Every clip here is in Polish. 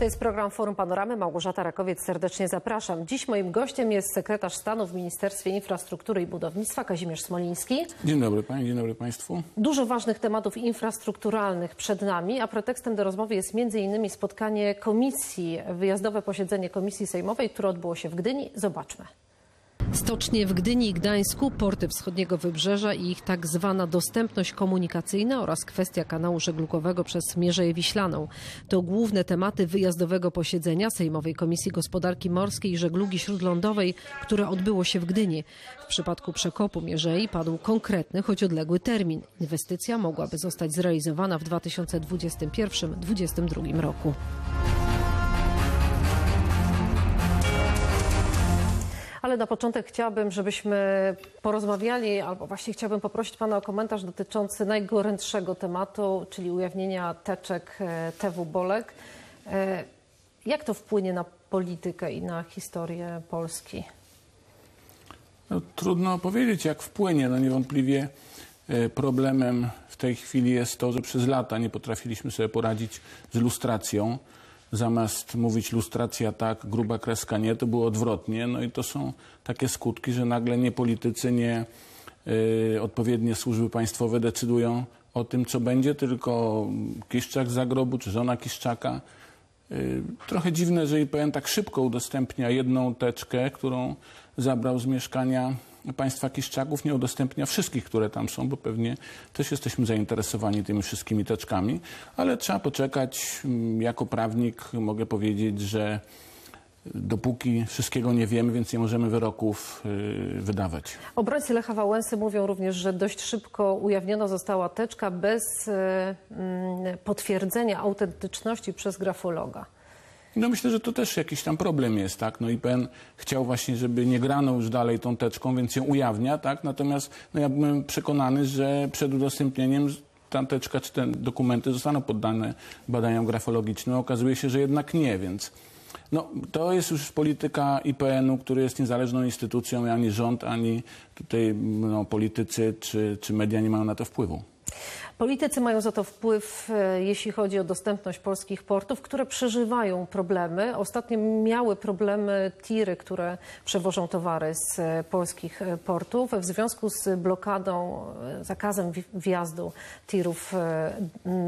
To jest program Forum Panoramy. Małgorzata Rakowiec, serdecznie zapraszam. Dziś moim gościem jest sekretarz stanu w Ministerstwie Infrastruktury i Budownictwa Kazimierz Smoliński. Dzień dobry Pani, dzień dobry Państwu. Dużo ważnych tematów infrastrukturalnych przed nami, a pretekstem do rozmowy jest m.in. spotkanie komisji, wyjazdowe posiedzenie Komisji Sejmowej, które odbyło się w Gdyni. Zobaczmy. Stocznie w Gdyni i Gdańsku, porty wschodniego wybrzeża i ich tak zwana dostępność komunikacyjna oraz kwestia kanału żeglugowego przez Mierzeję Wiślaną. To główne tematy wyjazdowego posiedzenia Sejmowej Komisji Gospodarki Morskiej i Żeglugi Śródlądowej, które odbyło się w Gdyni. W przypadku przekopu Mierzei padł konkretny, choć odległy termin. Inwestycja mogłaby zostać zrealizowana w 2021-2022 roku. Ale na początek chciałabym, żebyśmy porozmawiali, albo właśnie chciałabym poprosić Pana o komentarz dotyczący najgorętszego tematu, czyli ujawnienia teczek e, TW Bolek. E, Jak to wpłynie na politykę i na historię Polski? No, trudno powiedzieć, jak wpłynie. No, niewątpliwie e, problemem w tej chwili jest to, że przez lata nie potrafiliśmy sobie poradzić z lustracją. Zamiast mówić lustracja tak, gruba kreska nie, to było odwrotnie. No i to są takie skutki, że nagle nie politycy, nie e, odpowiednie służby państwowe decydują o tym, co będzie, tylko Kiszczak z zagrobu czy żona Kiszczaka. Y, Trochę dziwne, że IPN tak szybko udostępnia jedną teczkę, którą zabrał z mieszkania państwa Kiszczaków, nie udostępnia wszystkich, które tam są, bo pewnie też jesteśmy zainteresowani tymi wszystkimi teczkami, ale trzeba poczekać. Mm, Jako prawnik mogę powiedzieć, że dopóki wszystkiego nie wiemy, więc nie możemy wyroków y, wydawać. Obrońcy Lecha Wałęsy mówią również, że dość szybko ujawniona została teczka bez e, mm, potwierdzenia autentyczności przez grafologa. No myślę, że to też jakiś tam problem jest, tak? No IPN chciał właśnie, żeby nie grano już dalej tą teczką, więc ją ujawnia, tak? Natomiast no ja byłem przekonany, że przed udostępnieniem ta teczka czy te dokumenty zostaną poddane badaniom grafologicznym. Okazuje się, że jednak nie, więc no, to jest już polityka IPN-u, który jest niezależną instytucją i ani rząd, ani tutaj no, politycy czy, czy media nie mają na to wpływu. Politycy mają za to wpływ, e, jeśli chodzi o dostępność polskich portów, które przeżywają problemy. Ostatnio miały problemy tiry, które przewożą towary z e, polskich e, portów. W związku z blokadą, zakazem wjazdu tirów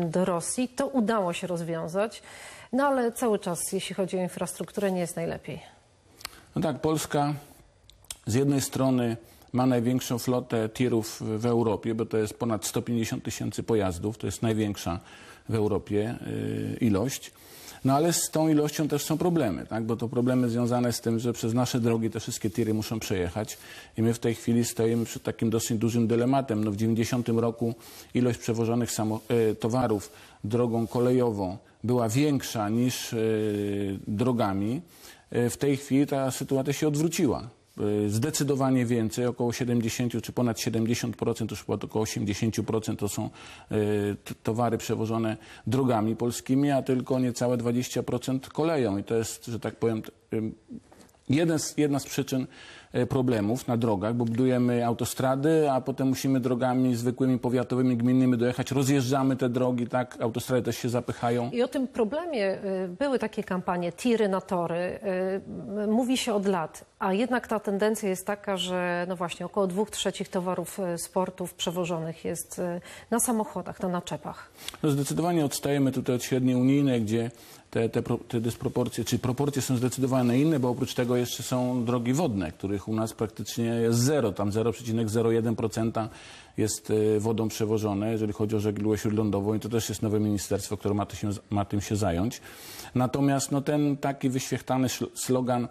do Rosji, to udało się rozwiązać. No ale cały czas, jeśli chodzi o infrastrukturę, nie jest najlepiej. No tak, Polska z jednej strony ma największą flotę tirów w Europie, bo to jest ponad 150 tysięcy pojazdów, to jest największa w Europie y, ilość. No ale z tą ilością też są problemy, tak? bo to problemy związane z tym, że przez nasze drogi te wszystkie tiry muszą przejechać i my w tej chwili stoimy przed takim dosyć dużym dylematem. No w 90 roku ilość przewożonych e, towarów drogą kolejową była większa niż e, drogami. W tej chwili ta sytuacja się odwróciła. E, Zdecydowanie więcej, około 70 czy ponad 70%, już około 80% to są t- towary przewożone drogami polskimi, a tylko niecałe 20% koleją. I to jest, że tak powiem, ym, jeden z, jedna z przyczyn problemów na drogach, bo budujemy autostrady, a potem musimy drogami zwykłymi, powiatowymi, gminnymi dojechać. Rozjeżdżamy te drogi, tak, autostrady też się zapychają. I o tym problemie y, były takie kampanie, tiry na tory. y, Mówi się od lat, a jednak ta tendencja jest taka, że no właśnie około dwóch trzecich towarów y, z portów przewożonych jest na samochodach, na naczepach. No zdecydowanie odstajemy tutaj od średniej unijnej, gdzie te, te, te dysproporcje, czy proporcje są zdecydowanie inne, bo oprócz tego jeszcze są drogi wodne, których u nas praktycznie jest zero, tam 0,01% jest e, wodą przewożone, jeżeli chodzi o żeglugę śródlądową i to też jest nowe ministerstwo, które ma, to się, ma tym się zająć. Natomiast no, ten taki wyświechtany slogan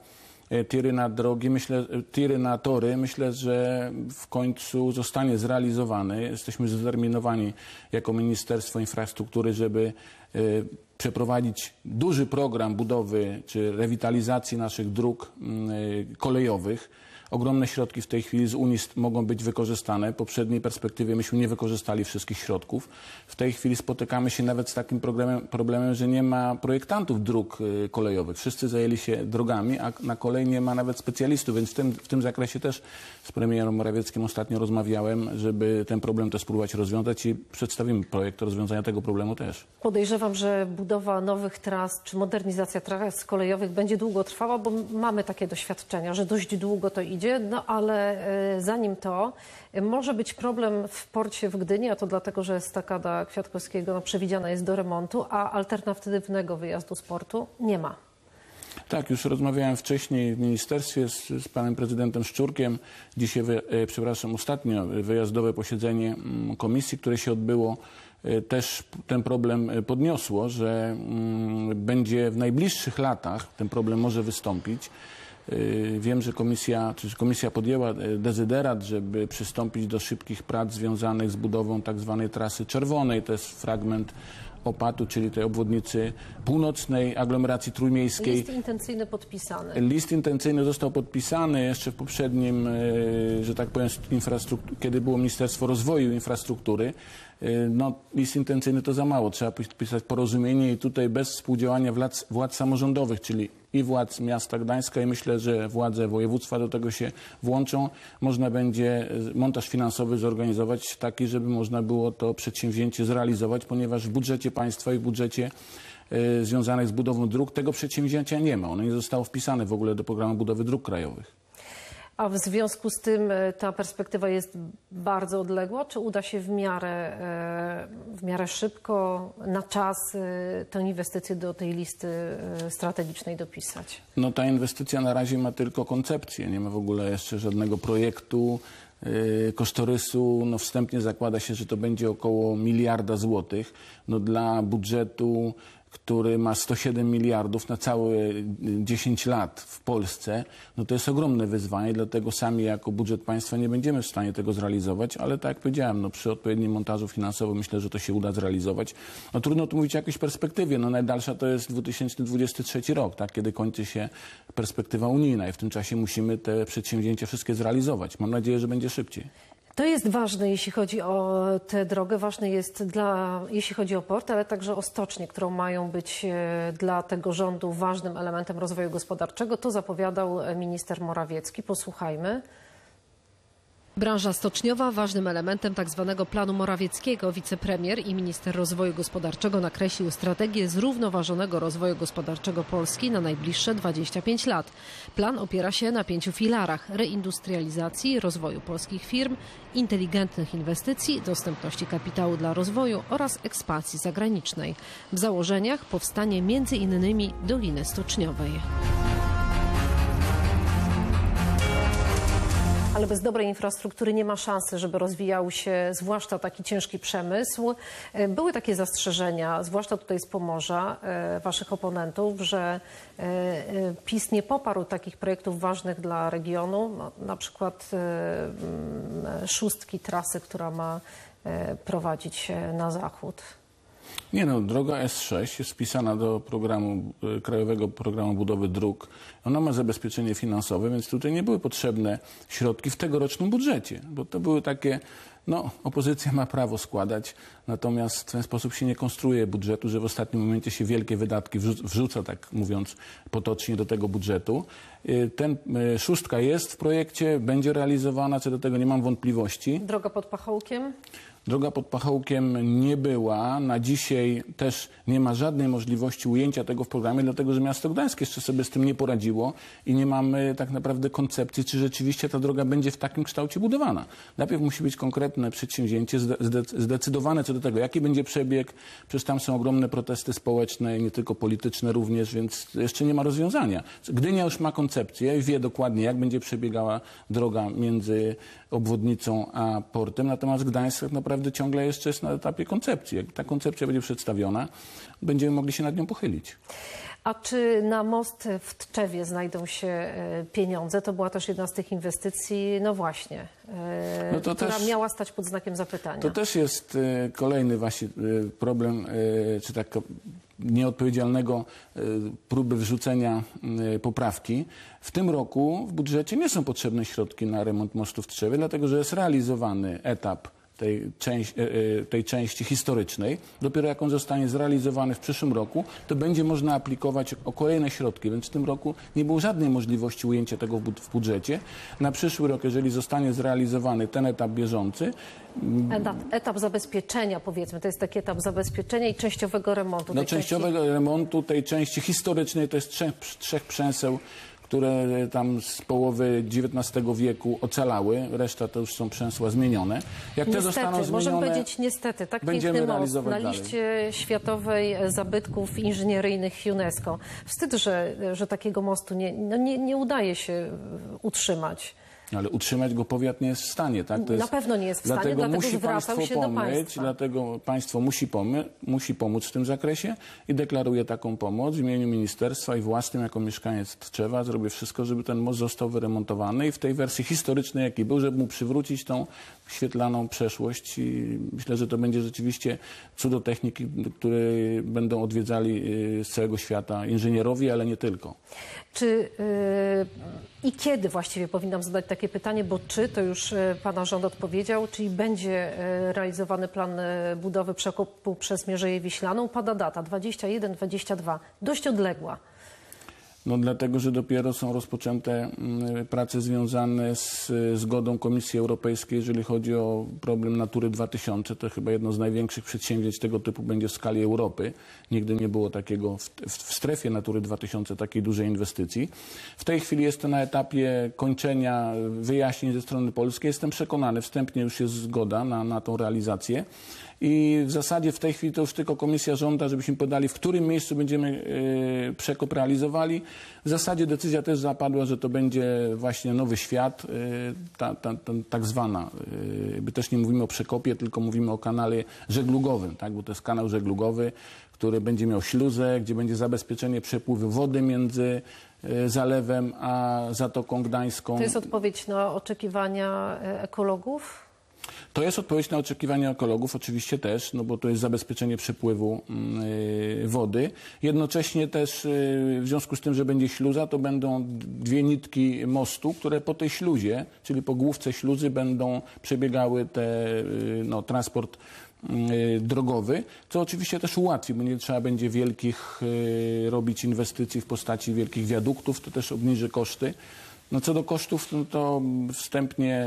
tiry na drogi, myślę, e, tiry na tory, myślę, że w końcu zostanie zrealizowany. Jesteśmy zdeterminowani jako Ministerstwo Infrastruktury, żeby e, przeprowadzić duży program budowy czy rewitalizacji naszych dróg mm, e, kolejowych. Ogromne środki w tej chwili z Unii mogą być wykorzystane. W poprzedniej perspektywie myśmy nie wykorzystali wszystkich środków. W tej chwili spotykamy się nawet z takim problemem, problemem że nie ma projektantów dróg y, kolejowych. Wszyscy zajęli się drogami, a na kolei nie ma nawet specjalistów, więc w tym, w tym zakresie też z premierem Morawieckim ostatnio rozmawiałem, żeby ten problem też spróbować rozwiązać i przedstawimy projekt rozwiązania tego problemu też. Podejrzewam, że budowa nowych tras czy modernizacja tras kolejowych będzie długo trwała, bo mamy takie doświadczenia, że dość długo to idzie, no ale e, zanim to może być problem w porcie w Gdyni, a to dlatego, że estakada Kwiatkowskiego no, przewidziana jest do remontu, a alternatywnego wyjazdu z portu nie ma. Tak, już rozmawiałem wcześniej w ministerstwie z, z panem prezydentem Szczurkiem. Dzisiaj, wy, e, przepraszam, ostatnio wyjazdowe posiedzenie mm, komisji, które się odbyło, e, też ten problem e, podniosło, że mm, będzie w najbliższych latach ten problem może wystąpić. E, Wiem, że komisja, czy komisja podjęła e, dezyderat, żeby przystąpić do szybkich prac związanych z budową tak zwanej trasy czerwonej. To jest fragment opatu, czyli tej obwodnicy północnej aglomeracji trójmiejskiej. List intencyjny podpisany. List intencyjny został podpisany jeszcze w poprzednim, e, że tak powiem, kiedy było Ministerstwo Rozwoju Infrastruktury. E, No, list intencyjny to za mało. Trzeba podpisać porozumienie i tutaj bez współdziałania władz, władz samorządowych, czyli i władz miasta Gdańska i myślę, że władze województwa do tego się włączą. Można będzie e, montaż finansowy zorganizować taki, żeby można było to przedsięwzięcie zrealizować, ponieważ w budżecie państwa i w budżecie e, związanych z budową dróg tego przedsięwzięcia nie ma. Ono nie zostało wpisane w ogóle do programu budowy dróg krajowych. A w związku z tym e, ta perspektywa jest bardzo odległa? Czy uda się w miarę, e, w miarę szybko, na czas e, tę inwestycję do tej listy strategicznej dopisać? No ta inwestycja na razie ma tylko koncepcję, nie ma w ogóle jeszcze żadnego projektu, kosztorysu. No wstępnie zakłada się, że to będzie około miliarda złotych. No dla budżetu, który ma 107 miliardów na całe y, 10 lat w Polsce, no to jest ogromne wyzwanie, dlatego sami jako budżet państwa nie będziemy w stanie tego zrealizować, ale tak jak powiedziałem, no przy odpowiednim montażu finansowym myślę, że to się uda zrealizować. No trudno tu mówić o jakiejś perspektywie, no najdalsza to jest 2023 rok, tak, kiedy kończy się perspektywa unijna i w tym czasie musimy te przedsięwzięcia wszystkie zrealizować. Mam nadzieję, że będzie szybciej. To jest ważne, jeśli chodzi o tę drogę, ważne jest dla, jeśli chodzi o port, ale także o stocznie, którą mają być e, dla tego rządu ważnym elementem rozwoju gospodarczego. To zapowiadał minister Morawiecki. Posłuchajmy. Branża stoczniowa ważnym elementem tzw. planu Morawieckiego. Wicepremier i minister rozwoju gospodarczego nakreślił strategię zrównoważonego rozwoju gospodarczego Polski na najbliższe 25 lat. Plan opiera się na pięciu filarach: reindustrializacji, rozwoju polskich firm, inteligentnych inwestycji, dostępności kapitału dla rozwoju oraz ekspansji zagranicznej. W założeniach powstanie m.in. Doliny Stoczniowej. Ale bez dobrej infrastruktury nie ma szansy, żeby rozwijał się zwłaszcza taki ciężki przemysł. E, Były takie zastrzeżenia, zwłaszcza tutaj z Pomorza, e, waszych oponentów, że e, PiS nie poparł takich projektów ważnych dla regionu, no, na przykład szóstki trasy, która ma prowadzić na zachód. Nie no, droga S6 jest wpisana do programu, y, Krajowego Programu Budowy Dróg. Ona ma zabezpieczenie finansowe, więc tutaj nie były potrzebne środki w tegorocznym budżecie, bo to były takie, no opozycja ma prawo składać, natomiast w ten sposób się nie konstruuje budżetu, że w ostatnim momencie się wielkie wydatki wrzu- wrzuca, tak mówiąc potocznie, do tego budżetu. Y, Ten y, szóstka jest w projekcie, będzie realizowana, co do tego nie mam wątpliwości. Droga pod Pachołkiem. Droga pod Pachołkiem nie była. Na dzisiaj też nie ma żadnej możliwości ujęcia tego w programie, dlatego że miasto Gdańsk jeszcze sobie z tym nie poradziło i nie mamy tak naprawdę koncepcji, czy rzeczywiście ta droga będzie w takim kształcie budowana. Najpierw musi być konkretne przedsięwzięcie, zde- zde- zdecydowane co do tego, jaki będzie przebieg. Przecież tam są ogromne protesty społeczne, nie tylko polityczne również, więc jeszcze nie ma rozwiązania. Gdynia już ma koncepcję i wie dokładnie, jak będzie przebiegała droga między obwodnicą a portem, natomiast Gdańsk tak naprawdę ciągle jeszcze jest na etapie koncepcji. Jak ta koncepcja będzie przedstawiona, będziemy mogli się nad nią pochylić. A czy na most w Tczewie znajdą się e, pieniądze? To była też jedna z tych inwestycji, no właśnie, e, No to która też- miała stać pod znakiem zapytania. To też jest e, kolejny właśnie problem, czy taka nieodpowiedzialnego próby wrzucenia poprawki. W tym roku w budżecie nie są potrzebne środki na remont mostu w Tczewie, dlatego że jest realizowany etap tej, części, e, e, tej części historycznej. Dopiero jak on zostanie zrealizowany w przyszłym roku, to będzie można aplikować o kolejne środki, więc w tym roku nie było żadnej możliwości ujęcia tego w bud- w budżecie. Na przyszły rok, jeżeli zostanie zrealizowany ten etap bieżący, Etap, etap zabezpieczenia, powiedzmy, to jest taki etap zabezpieczenia i częściowego remontu. No, tej części. częściowego remontu tej części historycznej to jest trzech, trzech przęseł, które tam z połowy XIX wieku ocalały. Reszta to już są przęsła zmienione. Jak te zostaną Niestety, możemy zmienione, powiedzieć niestety, tak piękny most na dalej. liście światowej zabytków inżynieryjnych UNESCO. Wstyd, że, że takiego mostu nie, no nie, nie udaje się e, utrzymać. Ale utrzymać go powiat nie jest w stanie. Tak? To Na jest, pewno nie jest w stanie, dlatego dlatego musi państwo się pomyć, państwa. Dlatego państwo musi, pomy, musi pomóc w tym zakresie i deklaruje taką pomoc w imieniu ministerstwa i własnym jako mieszkaniec Tczewa. Zrobię wszystko, żeby ten most został wyremontowany i w tej wersji historycznej, jaki był, żeby mu przywrócić tą świetlaną przeszłość i myślę, że to będzie rzeczywiście cudo techniki, które będą odwiedzali y, z całego świata inżynierowie, ale nie tylko. Czy yy, i kiedy właściwie powinnam zadać takie pytanie, bo czy to już yy, pana rząd odpowiedział, czyli będzie yy, realizowany plan budowy przekopu przez Mierzeję Wiślaną? Pada data 21-22, dość odległa. No dlatego, że dopiero są rozpoczęte mm, prace związane z y, zgodą Komisji Europejskiej, jeżeli chodzi o problem Natury 2000. To chyba jedno z największych przedsięwzięć tego typu będzie w skali Europy. Nigdy nie było takiego w, w, strefie Natury 2000 takiej dużej inwestycji. W tej chwili jest to na etapie kończenia wyjaśnień ze strony polskiej. Jestem przekonany, wstępnie już jest zgoda na, na tą realizację. I w zasadzie w tej chwili to już tylko komisja żąda, żebyśmy podali, w którym miejscu będziemy y, przekop realizowali. W zasadzie decyzja też zapadła, że to będzie właśnie Nowy Świat, y, ta, ta, ta, tak zwana. Y, by też nie mówimy o przekopie, tylko mówimy o kanale żeglugowym, tak? bo to jest kanał żeglugowy, który będzie miał śluzę, gdzie będzie zabezpieczenie przepływu wody między zalewem a Zatoką Gdańską. To jest odpowiedź na oczekiwania ekologów? To jest odpowiedź na oczekiwania ekologów, oczywiście też, no bo to jest zabezpieczenie przepływu mm, y, wody. Jednocześnie też y, w związku z tym, że będzie śluza, to będą dwie nitki mostu, które po tej śluzie, czyli po główce śluzy będą przebiegały te, y, no, transport drogowy, co oczywiście też ułatwi, bo nie trzeba będzie wielkich robić inwestycji w postaci wielkich wiaduktów, to też obniży koszty. No co do kosztów, no to wstępnie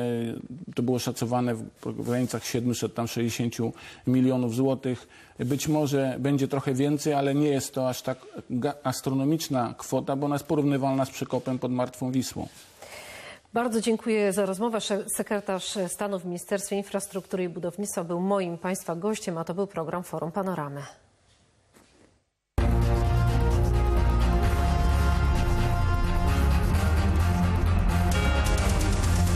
to było szacowane w, granicach 760 milionów złotych. Być może będzie trochę więcej, ale nie jest to aż tak astronomiczna kwota, bo ona jest porównywalna z przekopem pod Martwą Wisłą. Bardzo dziękuję za rozmowę. Sekretarz stanu w Ministerstwie Infrastruktury i Budownictwa był moim Państwa gościem, a to był program Forum Panoramy.